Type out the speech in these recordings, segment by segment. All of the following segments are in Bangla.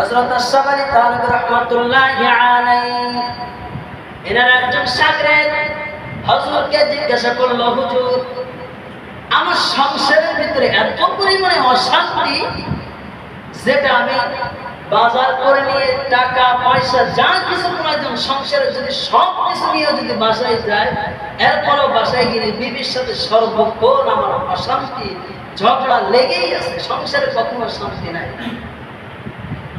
হযরত আশ-শাবারি তানবী রাহমাতুল্লাহি এনার একজন শাগরেদ হযরতকে জিজ্ঞাসা করল, হুজুর, আমার সংসারের ভিতরে এত পরিমাণে অশান্তি যেটা আমি বাজার করে নিয়ে টাকা, পয়সা, যা কিছু প্রয়োজন সংসারে যদি সব কিছু নিয়ে যদি বাসায় যায়, এরপরও বাসায় গেলে বিবির সাথে সর্বক্ষণ আমার অশান্তি, ঝগড়া লেগেই আছে, সংসারে কখনো শান্তি নাই।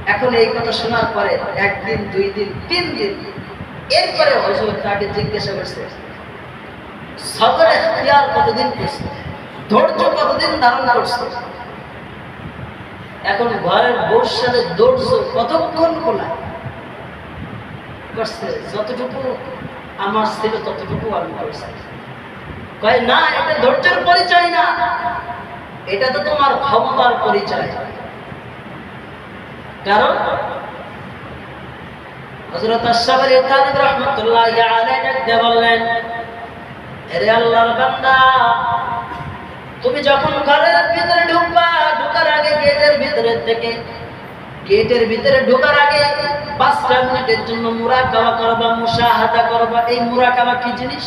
এখন এই কথা শোনার পরে একদিন, দুই দিন, তিন দিন, এরপরে হজরত তাকে জিজ্ঞাসা করছে সবরে এখতিয়ার কতদিন করছে? ধৈর্য কতদিন ধারণ করছে? এখন ঘরের বউর সাথে দৌড়ছো কতক্ষণ খোলা করছে, যতটুকু আমার ছিল, ততটুকু আমি করছি। কয়, না, এটা ধৈর্যের পরিচয় না। এটা তো তোমার ক্ষমতার পরিচয়। কারণ আলাইহি বললেন আল্লাহর বান্দা, তুমি যখন ঘরের ভিতরে ঢুকবা, ঢোকার আগে গেটের ভিতরে থেকে, গেটের ভিতরে ঢোকার আগে পাঁচটা মিনিটের জন্য মুরাকাবা করবা, মুশাহাদা করবা। এই মুরাকাবা কি জিনিস?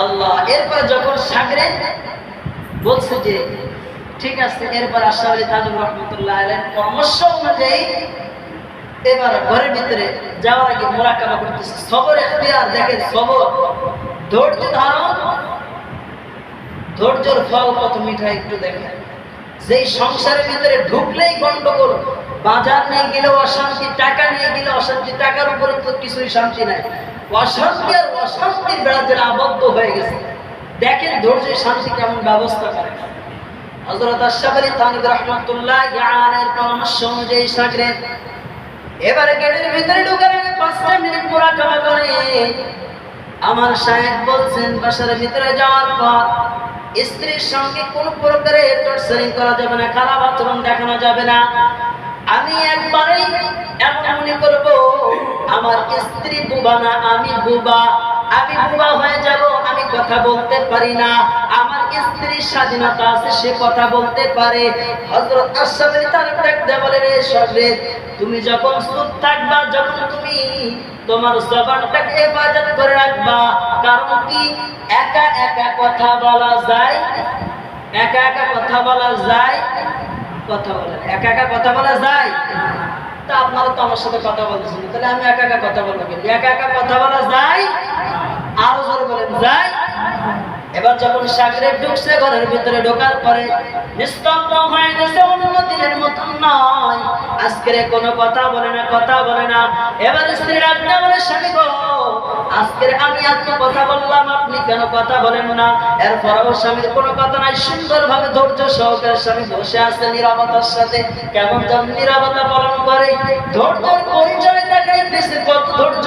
আল্লাহ, এরপর যখন সাগরে বলছে যে ঠিক আছে, এরপর আশা আলী তাজুর রহমতুল্লাহ আলেন পরামর্শ অনুযায়ী এবার ঘরের ভিতরে যাওয়ার আগে মোরাকাবা করতেছে। সবর, এখতিয়ার, দেখেন সবর। ধৈর্য ধারণ, ধৈর্যের ফল কত মিঠা একটু দেখেন। যেই সংসারের ভিতরে ঢুকলেই গন্ডগোল, বাজার নিয়ে গেলে অশান্তি, টাকা নিয়ে গেলে অশান্তি, টাকার উপরে তো কিছুই শান্তি নাই। অশান্তি আর অশান্তির বেড়া যেটা আবদ্ধ হয়ে গেছে। দেখেন ধৈর্যের শান্তি কেমন ব্যবস্থা করে। এবারে ভিতরে মিনিট মুরাকাবা করে আমার সাহেব বলছেন, বাসার ভিতরে যাওয়ার পর স্ত্রীর সঙ্গে কোনো প্রকারে করা যাবে না, খারাপ আচরণ দেখানো যাবে না। আমি একবারেই এমন মনে করব, আমার স্ত্রী বুবা না, আমি বুবা আমি বুবা হয়ে যাব। কথা বলতে পারি না। আমার স্ত্রীর স্বাধীনতা আছে, সে কথা বলতে পারে। হযরত আশরাফের তার ডাকতে বলে, রে সগরেদ তুমি যখন চুপ থাকবা, যখন তুমি তোমার জবানটাকে হেফাজত করে রাখবা, কারণ কি? একা একা কথা বলা যায়, একা একা কথা বলা যায়, কথা বলেন একা একা কথা বলা যায়। তা আপনারা তো আমার সাথে কথা বলতেছেন, তাহলে আমি একা একা কথা বলব? একা একা কথা বলা যায়? আরও জোরে বলেন যায় এবার যখন সাগরে ঢুকছে, ঘরের ভিতরে ঢোকার পরে নিস্তব্ধ হয়ে গেছে অন্য দিনের মতন নয়। আজকের কোনো কথা বলে না, কথা বলে না। এবার স্ত্রী বলে, স্বামী গো, আজকের আমি এত কথা বললাম, আপনি কেন কথা বলেন না? এরপর এরপরেও স্বামীর কোনো কথা নাই। সুন্দরভাবে ধৈর্য সহকারে স্বামী বসে আছে নিরাপত্তার সাথে। কেমন যেন নিরাপত্তা পালন করে। ধৈর্যের পরিচয় দেখাইতেছে কত ধৈর্য।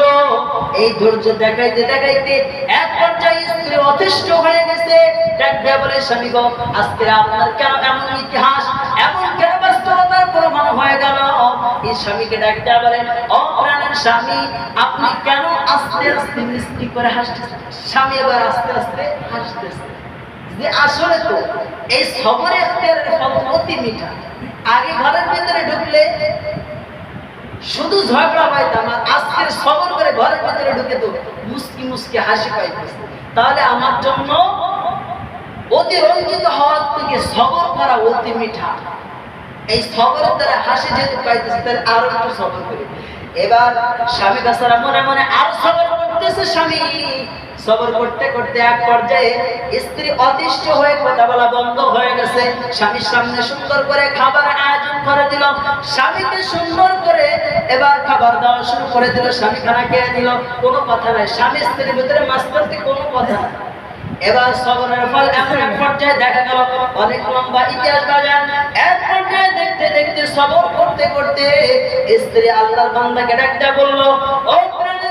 এই ধৈর্য দেখাইতে দেখাইতে এক পর্যায়ে স্ত্রী অতিষ্ঠ হয়ে গেছে। ডাকবে বলে, স্বামী আজকে আপনার কেন এমন ইতিহাস, এমন কেন বাস্তবতার প্রমাণ হয়ে গেল? এই স্বামীকে ডাকতে বলে, ও স্বামী, আপনি কেন আস্তে আস্তে মিষ্টি করে হাসতেছেন? স্বামী এবার আস্তে আস্তে হাসতেছে। যে আসলে তো এই সবরে এখতিয়ারের ফল অতি মিঠা। আগে ঘরের ভিতরে ঢুকলে শুধু ঝগড়া পাইতাম আর আজকের সবর করে ঘরের ভিতরে ঢুকে তো মুসকি মুসকি হাসি পাইতেছে তাহলে আমার জন্য অতি রঞ্জিত হওয়ার থেকে সবর করা অতি মিঠা। এই সবরের দ্বারা হাসি যেহেতু পাইতেছে, তাহলে আরও একটু সবর করি। এবার স্বামী কাছারা মনে মনে আর সবর করতেছে স্বামী। সবর করতে করতে এক পর্যায়ে স্ত্রী অতিষ্ঠ হয়ে কথা বলা বন্ধ হয়ে গেছে। স্বামীর সামনে সুন্দর করে খাবার আয়োজন করে দিল। স্বামীকে সুন্দর করে এবার খাবার দাওয়া শুরু করে দিল স্বামী খানা খেয়ে দিল কোনো কথা নাই। স্বামী স্ত্রীর ভিতরে মাঝখান থেকে কোনো কথা এবার সবরের ফল এখন এক পর্যায়ে দেখা গেল, অনেক লম্বা ইতিহাস বাজার এক পর্যায়ে দেখতে দেখতে সবর করতে করতে স্ত্রী আল্লাহর বান্দাকে ডাকতে বলল, ও প্রাণের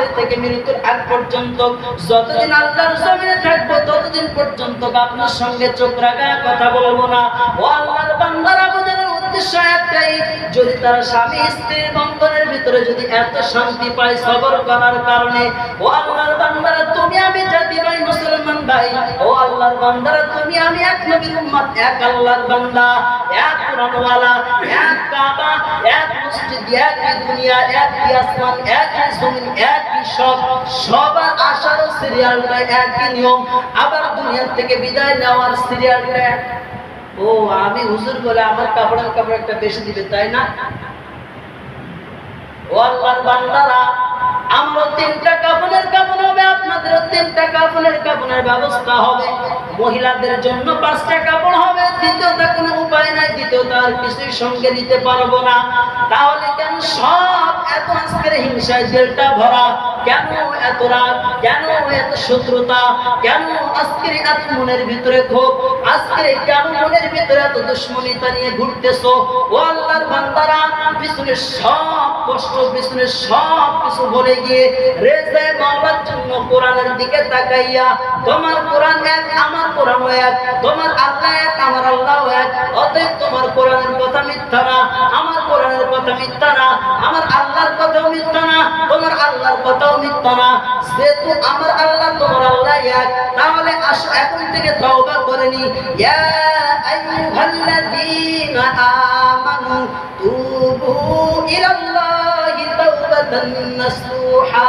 আজকের থেকে মৃত্যুর আগ পর্যন্ত যতদিন আল্লাহর জমিনে থাকব, ততদিন পর্যন্ত আপনার সঙ্গে চোখ রাখা কথা বলব না। ও আল্লাহর বান্দারা বোঝানোর উদ্দেশ্য একটাই, যদি তারা স্বামী স্ত্রীর বন্ধনের ভিতরে যদি এত শান্তি পায় সবর করার কারণে, ও আল্লাহর বান্দারা, তুমি আমি জাতি ভাই মুসলমান ভাই, ও আল্লাহর বান্দারা, তুমি আমি এক নবীর উম্মত, এক আল্লাহর বান্দা, এক কোরআনওয়ালা এক কাবা, এক মসজিদ এক দুনিয়া এক আসমান এক জমিন এক সব, সবার আসার সিরিয়ালটা একই নিয়ম, আবার দুনিয়া থেকে বিদায় নেওয়ার সিরিয়ালটা। ও, আমি হুজুর বলে আমার কাপড়ের কাপড় একটা বেশি দিবে, তাই না? ও আল্লাহর বান্দারা তিনটা কাপড়ের কাপড় হবে তিনটা কাপড়ের কাপড়ের ব্যবস্থা হবে। মহিলাদের জন্য পাঁচটা কাপড় হবে দ্বিতীয়টা কোনো উপায় নাই দ্বিতীয়টা আর কিছুই সঙ্গে নিতে পারব না। তাহলে কেন সব এত আজকের হিংসায় জেলটা ভরা। কেন এত রাগ? কেন এত শত্রুতা? কেন আজকের এত মনের ভিতরে ক্ষোভ? আজকের কেন মনের ভিতরে এত দুশ্মনিতা নিয়ে ঘুরতেছো? ও আল্লাহর বান্দারা, পিছনে সব কষ্ট, পিছনে সব কিছু ভুলে গিয়ে রেজে মাওলার জন্য কোরআনের দিকে তাকাইয়া, তোমার কোরআন এক, আমার কোরআন এক, তোমার আল্লাহ এক, আমার আল্লাহ এক, অতএব তোমার কোরআনের কথা মিথ্যা না। কথা মিথ্যা না, আমার আল্লাহর কথাও মিথ্যা না, তোমার আল্লাহর কথাও মিথ্যা না। যেহেতু আমার আল্লাহ, তোমার আল্লাহ এক, তাহলে আস এখন থেকে তওবা করে নি। ইয়া আইয়ুহাল্লাযীনা আমানু তুবু ইলাল্লাহি তাওবাতান নাসুহা।